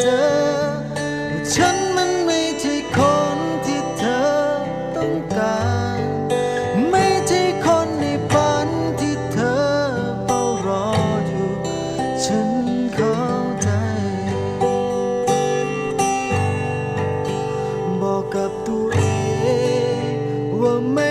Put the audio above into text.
เธอฉันมันไม่ใช่คนที่เธอต้องการ ไม่ใช่คนในฝันที่เธอเฝ้ารออยู่ ฉันเข้าใจ บอกกับตัวเองว่าไม่